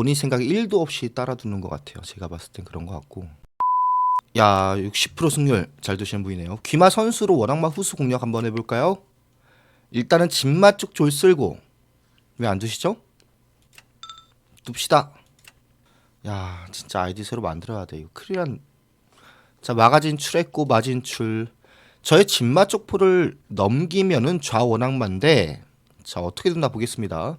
본인 생각에 1도 없이 따라두는 것 같아요. 제가 봤을 땐 그런 것 같고. 야, 60% 승률 잘 두시는 분이네요. 귀마 선수로 원악마 후수 공략 한번 해볼까요? 일단은 진마 쪽 졸 쓸고 왜안 두시죠? 둡시다. 야, 진짜 아이디 새로 만들어야 돼. 이거 크리란. 자, 마가진 출했고 마진 출. 저의 진마 쪽 포를 넘기면은 좌원악마인데 자 어떻게 된다 보겠습니다.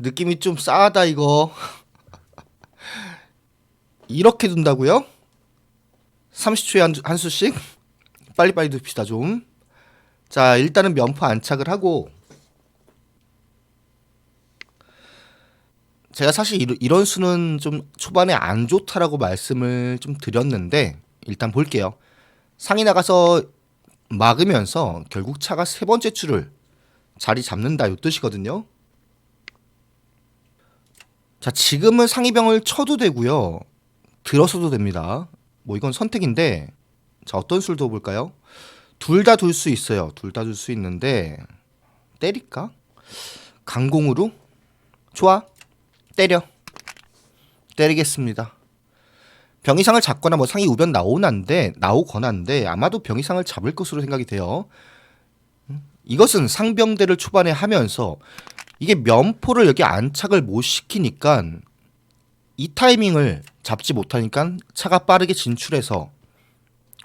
느낌이 좀 싸하다 이거. 이렇게 둔다고요? 30초에 한, 한 수씩? 빨리빨리 둡시다 좀. 자 일단은 면포 안착을 하고 제가 사실 이런, 이런 수는 좀 초반에 안 좋다라고 말씀을 좀 드렸는데 일단 볼게요. 상이 나가서 막으면서 결국 차가 세 번째 줄을 자리 잡는다 이 뜻이거든요. 자 지금은 상이병을 쳐도 되고요. 들어서도 됩니다. 뭐 이건 선택인데 자 어떤 수를 둬볼까요? 둘 다 둘 수 있어요. 둘 다 둘 수 있는데 때릴까? 강공으로? 좋아. 때려. 때리겠습니다. 병 이상을 잡거나 뭐 상이 우변 나오는데 나오거나인데 아마도 병 이상을 잡을 것으로 생각이 돼요. 음, 이것은 상병대를 초반에 하면서 이게 면포를 여기 안착을 못 시키니까 이 타이밍을 잡지 못하니까 차가 빠르게 진출해서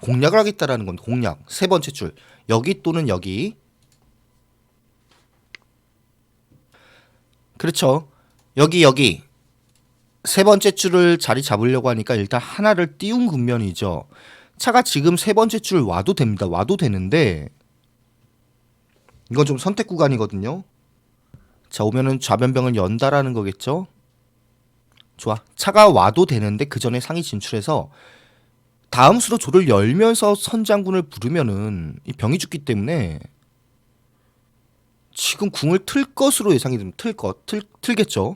공략을 하겠다라는 건 공략 세 번째 줄 여기 또는 여기 그렇죠 여기 여기 세 번째 줄을 자리 잡으려고 하니까 일단 하나를 띄운 국면이죠. 차가 지금 세 번째 줄 와도 됩니다. 와도 되는데 이건 좀 선택 구간이거든요. 자 오면은 좌변병을 연다라는 거겠죠. 좋아. 차가 와도 되는데 그 전에 상이 진출해서 다음 수로 조를 열면서 선장군을 부르면은 이 병이 죽기 때문에 지금 궁을 틀 것으로 예상이 됩니다. 틀 것, 틀, 틀겠죠.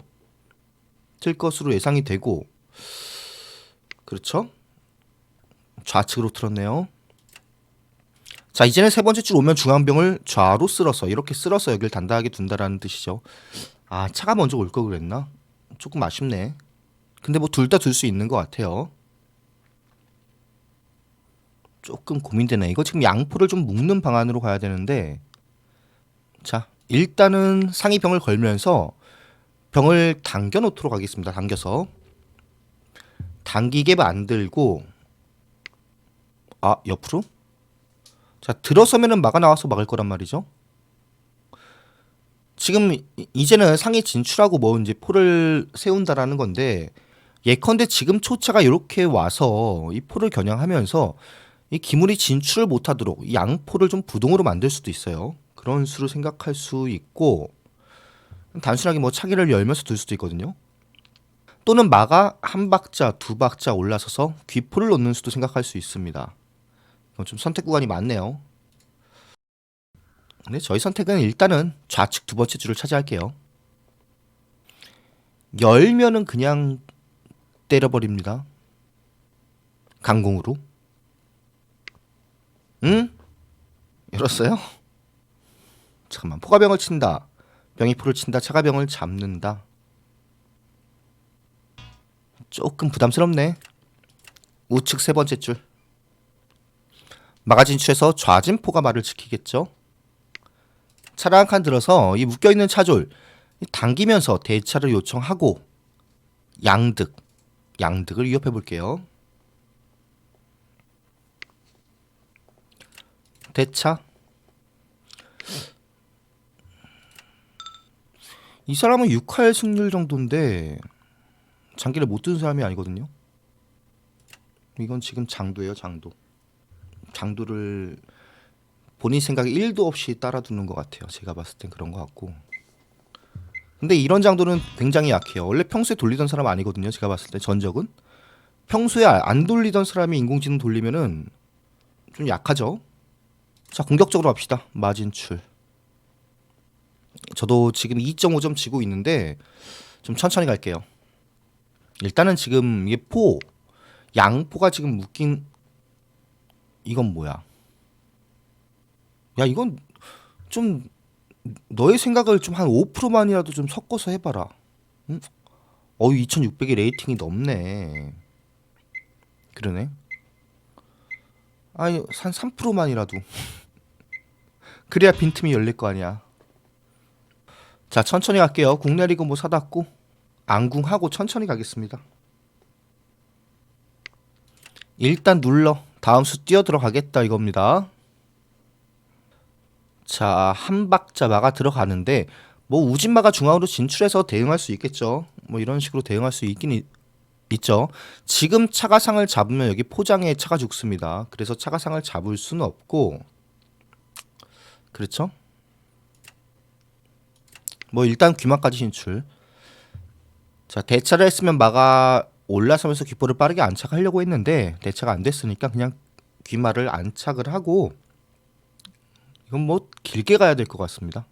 틀 것으로 예상이 되고 그렇죠? 좌측으로 틀었네요. 자 이제는 세 번째 줄 오면 중앙병을 좌로 쓸어서 이렇게 쓸어서 여기를 단단하게 둔다라는 뜻이죠. 아 차가 먼저 올 걸 그랬나? 조금 아쉽네. 근데 뭐 둘 다 둘 수 있는 것 같아요. 조금 고민되네. 이거 지금 양포를 좀 묶는 방안으로 가야 되는데 자 일단은 상위 병을 걸면서 병을 당겨 놓도록 하겠습니다. 당겨서 당기게 만들고 아 옆으로 자 들어서면은 막아 나와서 막을 거란 말이죠. 지금 이- 이제는 상에 진출하고 뭐 이제 포를 세운다라는 건데 예컨대 지금 초차가 이렇게 와서 이 포를 겨냥하면서 이 기물이 진출을 못하도록 이 양포를 좀 부동으로 만들 수도 있어요. 그런 수로 생각할 수 있고 단순하게 뭐 차기를 열면서 둘 수도 있거든요. 또는 마가 한 박자, 두 박자 올라서서 귀포를 놓는 수도 생각할 수 있습니다. 이건 좀 선택 구간이 많네요. 근데 저희 선택은 일단은 좌측 두 번째 줄을 차지할게요. 열면은 그냥 때려버립니다. 강공으로. 응? 열었어요? 잠깐만 포가병을 친다. 병이 포를 친다. 차가병을 잡는다. 조금 부담스럽네. 우측 세 번째 줄. 마가진출에서 좌진포가 말을 지키겠죠. 차를 한 칸 들어서 이 묶여 있는 차졸 이 당기면서 대차를 요청하고 양득 양득을 위협해 볼게요. 대차 이 사람은 6할 승률 정도인데 장기를 못 든 사람이 아니거든요. 이건 지금 장도예요, 장도. 장도를 본인 생각에 1도 없이 따라두는 것 같아요. 제가 봤을 땐 그런 것 같고. 근데 이런 장도는 굉장히 약해요. 원래 평소에 돌리던 사람 아니거든요. 제가 봤을 때 전적은 평소에 안 돌리던 사람이 인공지능 돌리면은 좀 약하죠. 자 공격적으로 합시다. 마진출. 저도 지금 2.5점 지고 있는데 좀 천천히 갈게요. 일단은 지금 이게 포 양포가 지금 묶인 이건 뭐야? 야 이건 좀 너의 생각을 좀 한 5%만이라도 좀 섞어서 해봐라. 응? 어우 2,600의 레이팅이 넘네. 그러네. 아니 한 3%만이라도. 그래야 빈틈이 열릴 거 아니야. 자 천천히 갈게요. 국내 리그 뭐 사놨고 안궁하고 천천히 가겠습니다. 일단 눌러 다음 수 뛰어 들어가겠다 이겁니다. 자, 한 박자 마가 들어가는데 뭐 우진마가 중앙으로 진출해서 대응할 수 있겠죠. 뭐 이런 식으로 대응할 수 있긴 있, 있죠. 지금 차가상을 잡으면 여기 포장에 차가 죽습니다. 그래서 차가상을 잡을 수는 없고 그렇죠? 뭐 일단 귀마까지 진출. 자, 대차를 했으면 마가 올라서면서 귓볼을 빠르게 안착하려고 했는데 대차가 안 됐으니까 그냥 귀마를 안착을 하고 이건 뭐 길게 가야 될 것 같습니다.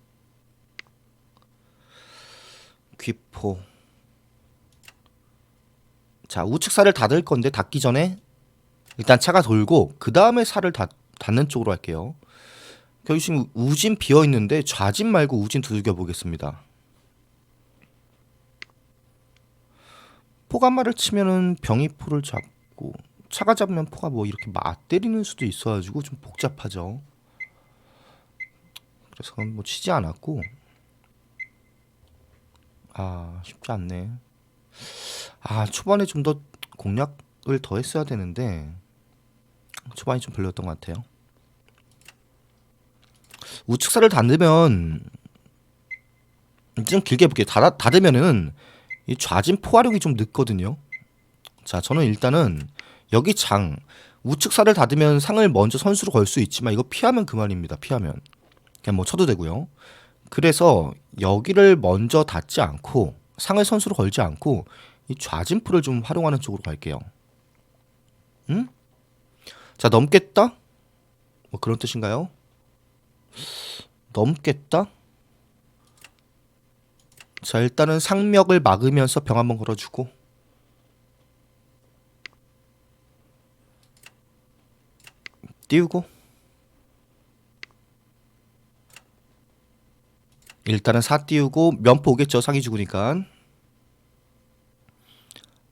귀포. 자 우측 살을 닫을 건데 닫기 전에 일단 차가 돌고 그 다음에 살을 닫, 닫는 쪽으로 할게요. 여기 지금 우진 비어 있는데 좌진 말고 우진 두들겨 보겠습니다. 포가마를 치면은 병이 포를 잡고 차가 잡으면 포가 뭐 이렇게 맞때리는 수도 있어가지고 좀 복잡하죠. 그래서 뭐 치지 않았고 아 쉽지 않네. 아 초반에 좀 더 공략을 더 했어야 되는데 초반이 좀 별로였던 것 같아요. 우측사를 닫으면 좀 길게 볼게요. 닫아, 닫으면은 이 좌진 포화력이 좀 늦거든요. 자, 저는 일단은 여기 장 우측사를 닫으면 상을 먼저 선수로 걸 수 있지만 이거 피하면 그만입니다. 피하면 그냥 뭐 쳐도 되고요. 그래서 여기를 먼저 닫지 않고 상을 선수로 걸지 않고 이 좌진포를 좀 활용하는 쪽으로 갈게요. 응? 자 넘겠다? 뭐 그런 뜻인가요? 넘겠다? 자 일단은 상력을 막으면서 병 한번 걸어주고. 띄우고. 일단은 사 띄우고 면포 오겠죠 상이 죽으니까.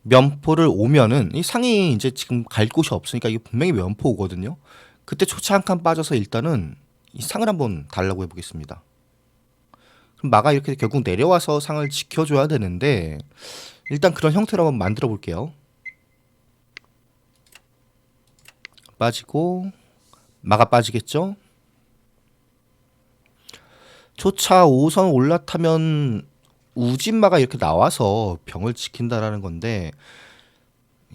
면포를 오면은 이 상이 이제 지금 갈 곳이 없으니까 이게 분명히 면포 오거든요. 그때 초차 한 칸 빠져서 일단은 이 상을 한번 달라고 해보겠습니다 마가 이렇게 결국 내려와서 상을 지켜줘야 되는데 일단 그런 형태로 한번 만들어 볼게요. 빠지고 마가 빠지겠죠? 초차 5선 올라타면 우진마가 이렇게 나와서 병을 지킨다라는 건데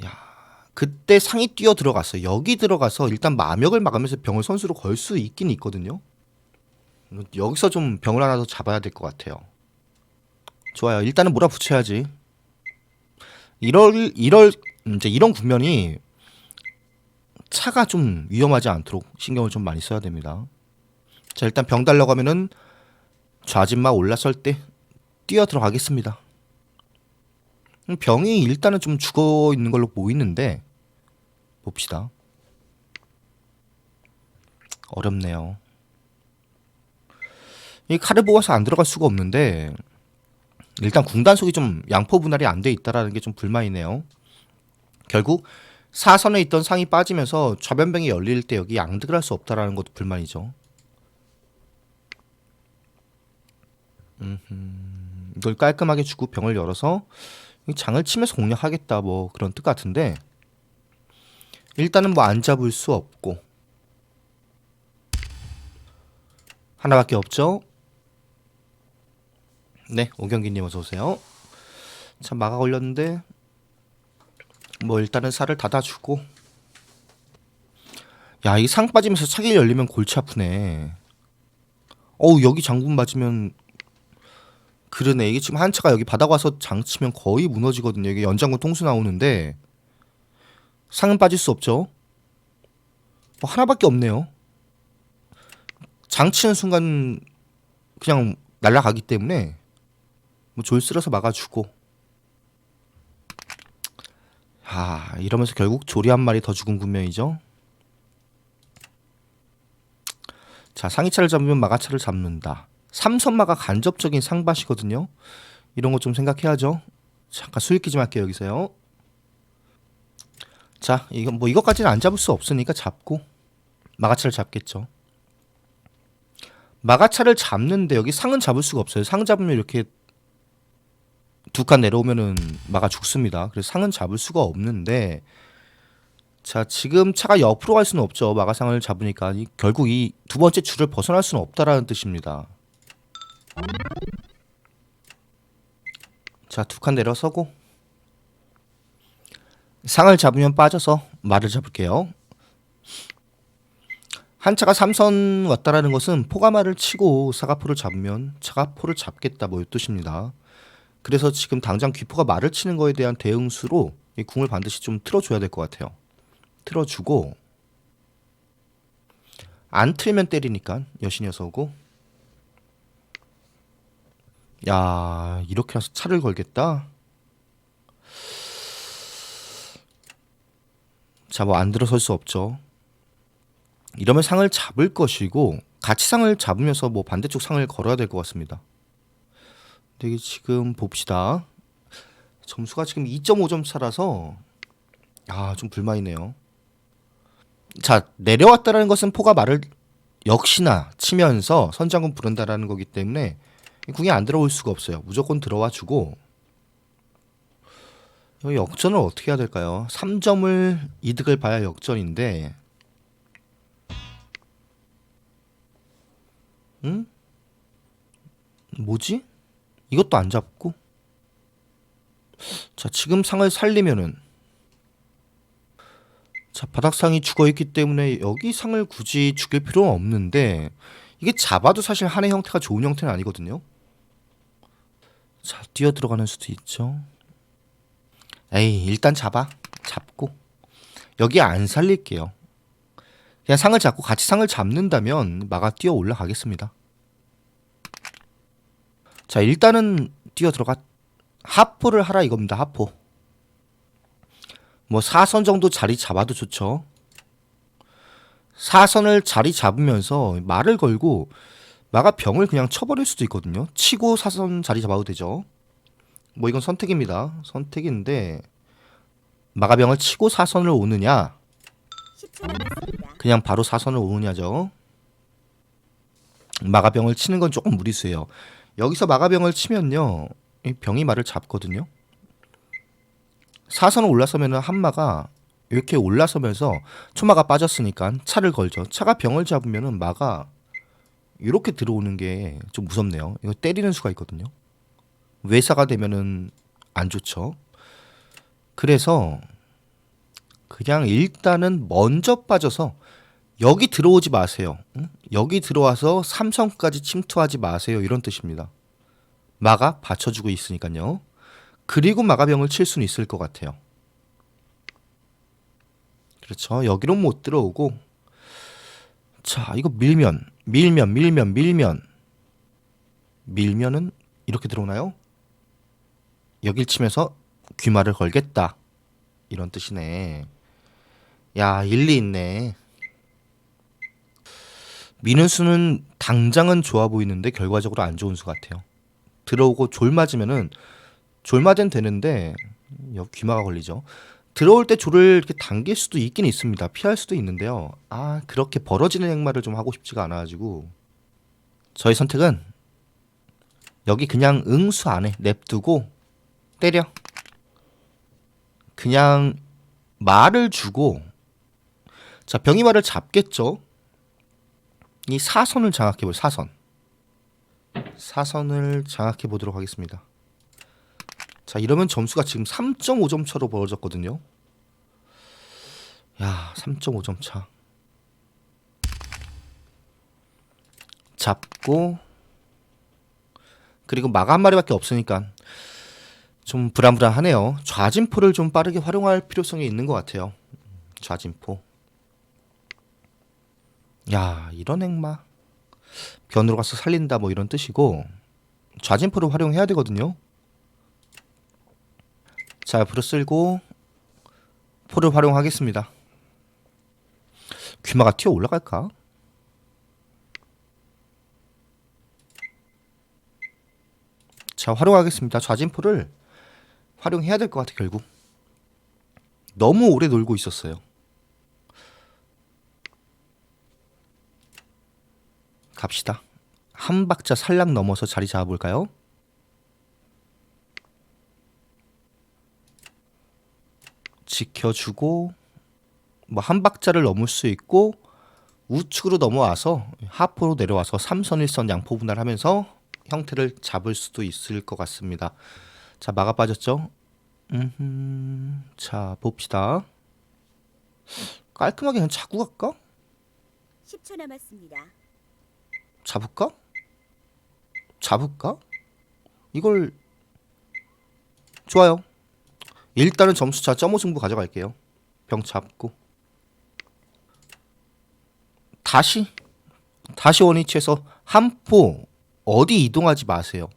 야 그때 상이 뛰어 들어갔어 여기 들어가서 일단 마력을 막으면서 병을 선수로 걸 수 있긴 있거든요 여기서 좀 병을 하나 더 잡아야 될 것 같아요 좋아요 일단은 몰아붙여야지 이럴 이럴 이제 이런 국면이 차가 좀 위험하지 않도록 신경을 좀 많이 써야 됩니다 자 일단 병 달라고 하면은 좌진마 올라설 때 뛰어 들어가겠습니다. 병이 일단은 좀 죽어 있는 걸로 보이는데 봅시다. 어렵네요. 이 칼을 뽑아서 안 들어갈 수가 없는데 일단 궁단속이 좀 양포 분할이 안 돼 있다라는 게 좀 불만이네요. 결국 사선에 있던 상이 빠지면서 좌변병이 열릴 때 여기 양득을 할 수 없다라는 것도 불만이죠. 음, 이걸 깔끔하게 주고 병을 열어서 장을 치면서 공략하겠다 뭐 그런 뜻 같은데 일단은 뭐 안 잡을 수 없고 하나밖에 없죠. 네, 오경기님 어서 오세요. 참 마가 걸렸는데 뭐 일단은 살을 닫아주고 야 이 상 빠지면서 차기 열리면 골치 아프네. 어우 여기 장군 맞으면 그러네. 이게 지금 한 차가 여기 바닥 와서 장치면 거의 무너지거든요. 이게 연장군 통수 나오는데 상은 빠질 수 없죠. 뭐 하나밖에 없네요. 장치는 순간 그냥 날아가기 때문에 뭐 졸쓰러서 막아주고 아 이러면서 결국 조리 한 마리 더 죽은 군명이죠. 자 상위차를 잡으면 마가차를 잡는다. 삼선마가 간접적인 상밭이거든요. 이런 거 좀 생각해야죠. 잠깐 수익기 좀 할게요 여기서요. 자, 이거 뭐 이것까지는 안 잡을 수 없으니까 잡고 마가차를 잡겠죠. 마가차를 잡는데 여기 상은 잡을 수가 없어요. 상 잡으면 이렇게 두 칸 내려오면은 마가 죽습니다. 그래서 상은 잡을 수가 없는데 자 지금 차가 옆으로 갈 수는 없죠. 마가 상을 잡으니까 이- 결국 이 두 번째 줄을 벗어날 수는 없다라는 뜻입니다. 자 두 칸 내려서고 상을 잡으면 빠져서 말을 잡을게요. 한 차가 삼선 왔다라는 것은 포가마를 치고 사가포를 잡으면 차가 포를 잡겠다 뭐 이 뜻입니다. 그래서 지금 당장 귀포가 말을 치는 거에 대한 대응수로 이 궁을 반드시 좀 틀어줘야 될 것 같아요. 틀어주고 안 틀면 때리니까 여신이 어서 오고 야 이렇게 해서 차를 걸겠다. 자 뭐 안 들어설 수 없죠. 이러면 상을 잡을 것이고 같이 상을 잡으면서 뭐 반대쪽 상을 걸어야 될 것 같습니다. 이게 지금 봅시다. 점수가 지금 2.5점 차라서 아 좀 불만이네요. 자 내려왔다라는 것은 포가 말을 역시나 치면서 선장군 부른다라는 거기 때문에 이 궁이 안 들어올 수가 없어요. 무조건 들어와 주고 이 역전을 어떻게 해야 될까요? 3점을 이득을 봐야 역전인데 응? 뭐지? 이것도 안 잡고? 자 지금 상을 살리면은 자 바닥상이 죽어있기 때문에 여기 상을 굳이 죽일 필요는 없는데 이게 잡아도 사실 한의 형태가 좋은 형태는 아니거든요. 자 뛰어 들어가는 수도 있죠. 에이 일단 잡아. 잡고. 여기 안 살릴게요. 그냥 상을 잡고 같이 상을 잡는다면 마가 뛰어 올라가겠습니다 자 일단은 뛰어 들어가. 하포를 하라 이겁니다 하포 뭐 4선 정도 자리 잡아도 좋죠. 4선을 자리 잡으면서 말을 걸고 마가 병을 그냥 쳐버릴 수도 있거든요. 치고 4선 자리 잡아도 되죠. 뭐 이건 선택입니다. 선택인데 마가 병을 치고 4선을 오느냐? 10초 남았습니다. 그냥 바로 4선을 오느냐죠. 마가 병을 치는 건 조금 무리수예요 여기서 마가병을 치면요 이 병이 말을 잡거든요. 사선을 올라서면 한마가 이렇게 올라서면서 초마가 빠졌으니까 차를 걸죠. 차가 병을 잡으면은 마가 이렇게 들어오는 게 좀 무섭네요. 이거 때리는 수가 있거든요. 외사가 되면은 안 좋죠. 그래서 그냥 일단은 먼저 빠져서 여기 들어오지 마세요. 응? 여기 들어와서 삼성까지 침투하지 마세요. 이런 뜻입니다. 마가 받쳐주고 있으니까요. 그리고 마가병을 칠 수는 있을 것 같아요. 그렇죠. 여기로 못 들어오고 자 이거 밀면 밀면 밀면 밀면 밀면은 이렇게 들어오나요? 여길 치면서 귀마를 걸겠다 이런 뜻이네. 야 일리 있네. 미는 수는 당장은 좋아 보이는데 결과적으로 안 좋은 수 같아요. 들어오고 졸 맞으면은 졸맞은 되는데 귀마가 걸리죠. 들어올 때 졸을 이렇게 당길 수도 있긴 있습니다. 피할 수도 있는데요. 아 그렇게 벌어지는 행마를 좀 하고 싶지가 않아가지고 저의 선택은 여기 그냥 응수 안에 냅두고 때려. 그냥 말을 주고 자 병이 말을 잡겠죠. 이 사선을 장악해 볼 사선. 사선을 장악해 보도록 하겠습니다. 자 이러면 점수가 지금 3.5점 차로 벌어졌거든요. 야 3.5점 차. 잡고 그리고 마가 한 마리밖에 없으니까 좀 불안불안하네요. 좌진포를 좀 빠르게 활용할 필요성이 있는 것 같아요. 좌진포. 야 이런 행마 변으로 가서 살린다 뭐 이런 뜻이고 좌진포를 활용해야 되거든요. 자 불을 쓸고 포를 활용하겠습니다. 귀마가 튀어 올라갈까? 자 활용하겠습니다. 좌진포를 활용해야 될 것 같아 결국. 너무 오래 놀고 있었어요. 갑시다. 한 박자 살락 넘어서 자리 잡아볼까요? 지켜주고 뭐 한 박자를 넘을 수 있고 우측으로 넘어와서 하포로 내려와서 삼선 일선 양포 분할하면서 형태를 잡을 수도 있을 것 같습니다. 자 막아 빠졌죠? 음, 자 봅시다. 깔끔하게 그냥 차고 갈까? 10초 남았습니다. 잡을까? 잡을까? 이걸 좋아요. 일단은 점수 차 점오 승부 가져갈게요. 병 잡고 다시 다시 원위치에서 한포 어디 이동하지 마세요.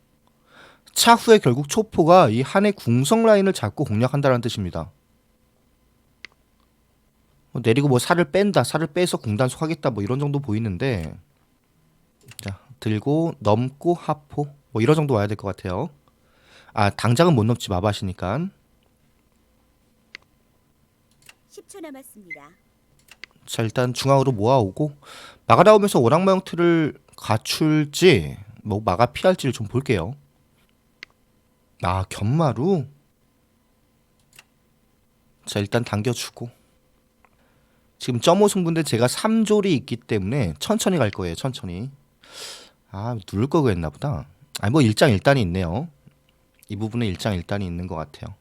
차후에 결국 초포가 이 한의 궁성 라인을 잡고 공략한다는 뜻입니다. 뭐 내리고 뭐 살을 뺀다, 살을 빼서 궁단속 하겠다 뭐 이런 정도 보이는데 자 들고 넘고 하포 뭐 이런 정도 와야 될 것 같아요. 아 당장은 못 넘지 마바시니까 10초 남았습니다. 자 일단 중앙으로 모아오고 마가 나오면서 형태를 갖출지 뭐 마가 피할지를 좀 볼게요. 아 견마루 자 일단 당겨주고 지금 점오 승부인데 제가 3졸이 있기 때문에 천천히 갈 거예요 천천히 아 누를 걸 그랬나 보다 아니 뭐 일장일단이 있네요 이 부분에 일장일단이 있는 것 같아요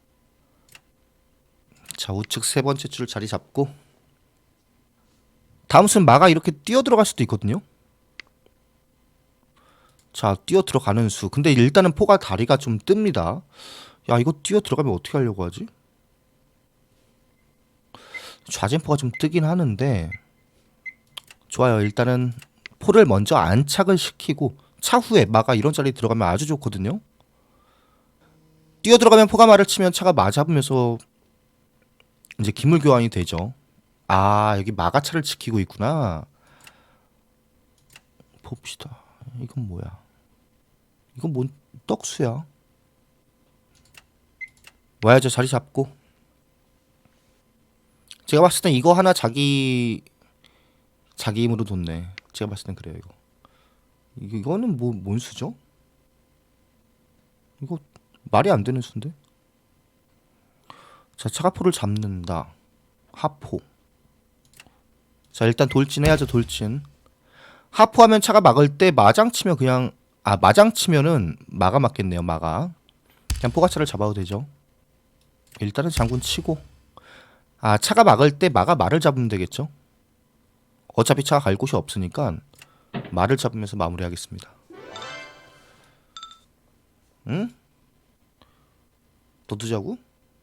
자 우측 세 번째 줄 자리 잡고 다음 순 마가 이렇게 뛰어 들어갈 수도 있거든요. 자, 뛰어 들어가는 수. 근데 일단은 포가 다리가 좀 뜹니다. 야, 이거 뛰어 들어가면 어떻게 하려고 하지? 좌진포가 좀 뜨긴 하는데 좋아요. 일단은 포를 먼저 안착을 시키고 차후에 마가 이런 자리 들어가면 아주 좋거든요. 뛰어 들어가면 포가 말을 치면 차가 맞아보면서 이제 기물 교환이 되죠. 아 여기 마가 차를 지키고 있구나. 봅시다. 이건 뭐야? 이건 뭔 떡수야? 와야죠 자리 잡고. 제가 봤을 땐 이거 하나 자기 자기 힘으로 뒀네. 제가 봤을 땐 그래요 이거. 이거- 이거는 뭐 뭔 수죠? 이거 말이 안 되는 수인데. 자 차가포를 잡는다. 하포. 자 일단 돌진 해야죠 돌진 하포하면 차가 막을 때 마장 치면 그냥 아 마장 치면은 마가 맞겠네요 마가 그냥 포가차를 잡아도 되죠 일단은 장군 치고 아 차가 막을 때 마가 말을 잡으면 되겠죠 어차피 차가 갈 곳이 없으니까 말을 잡으면서 마무리하겠습니다 응? 너 두자고?